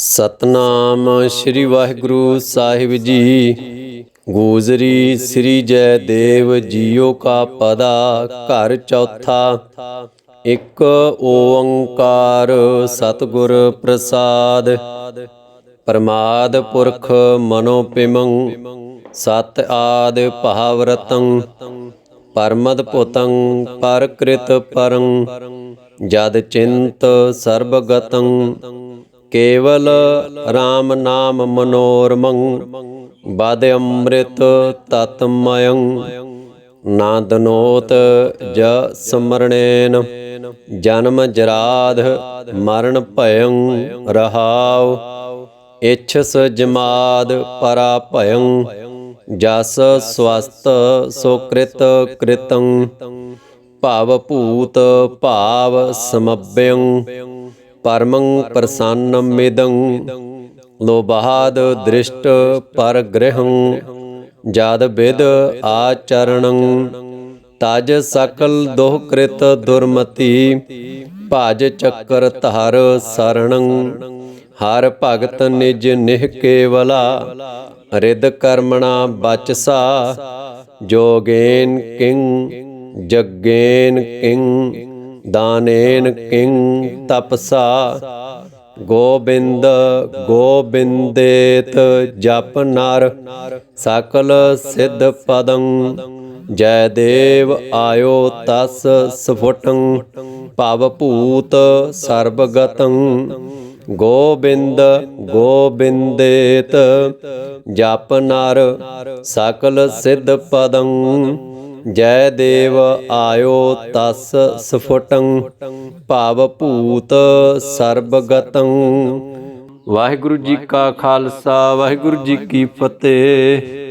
ਸਤਨਾਮ ਸ੍ਰੀ ਵਾਹਿਗੁਰੂ ਸਾਹਿਬ ਜੀ। ਗੂਜਰੀ ਸ੍ਰੀ ਜੈ ਦੇਵ ਜੀਓ ਕਾ ਪਦਾ ਘਰ ਚੌਥਾ। ਇੱਕ ਓੰਕਾਰ ਸਤਿਗੁਰ ਪ੍ਰਸਾਦ। ਪਰਮਾਦ ਪੁਰਖ ਮਨੋ ਪਿਮੰ, ਸਤ ਆਦ ਭਾਵਰਤੰ। ਪਰਮਦ ਪੁਤੰ ਪਰਕ੍ਰਿਤ ਪਰੰ, ਜਦ ਚਿੰਤ ਸਰਬਗਤੰ। ਕੇਵਲ RAM ਨਾਮ ਮਨੋਰਮੰ ਬਦ ਅੰਮ੍ਰਿਤ ਤਤਮਯੰ ਨਾਦਨੋਤ ਜ ਸਮਰਣੇਨ, ਜਨਮ ਜਰਾਧ ਮਰਨ ਭਯੰ ਰਹਾਉ ਇਛਸ ਜਮਾਦ ਪਰਾ ਭਯੰ, ਜਸ ਸਵਸਤ ਸੋ ਕ੍ਰਿਤੰ, ਭਾਵ ਭੂਤ ਭਾਵ ਸਮਭਯੰ। ਪਰਮੰ ਪ੍ਰਸੰਨ ਮਿਦੰ ਲੋਬਾਦ ਦ੍ਰਿਸ਼ਟ ਪਰਗ੍ਰਹੰ ਜਦ ਵਿਦ ਆਚਰਣੰ, ਤਜ ਸਕਲ ਦੋਹ ਕ੍ਰਿਤ ਦੁਰਮਤੀ, ਭਜ ਚੱਕਰ ਧਰ ਸਰਣੰ, ਹਰ ਭਗਤ ਨਿਜ ਨਿਹ ਕੇਵਲਾ ਰਿਦ ਕਰਮਣਾ ਬਚਸਾ, ਜੋਗੇਨ ਕਿੰ, ਜਗੇਨ ਕਿੰ। ਦਾਨੇਨ ਕਿੰ ਤਪਸਾ, ਗੋਬਿੰਦ ਗੋਬਿੰਦੇਤ ਜਪ ਨਰ, ਸਕਲ ਸਿੱਧ ਪਦੰ ਜੈ ਦੇਵ ਆਇਓ ਤਸ ਸਫੁਟੰ, ਭਵ ਭੂਤ ਸਰਬਗਤੰ, ਗੋਬਿੰਦ ਗੋਬਿੰਦੇਤ ਜਪ ਨਰ, ਸਕਲ ਸਿੱਧ ਪਦੰ ਜੈ ਦੇਵ ਆਇਓ ਤਸ ਸਫੁਟੰ, ਭਾਵ ਭੂਤ ਸਰਬਗਤੰ। ਵਾਹਿਗੁਰੂ ਜੀ ਕਾ ਖਾਲਸਾ, ਵਾਹਿਗੁਰੂ ਜੀ ਕੀ ਫਤਿਹ।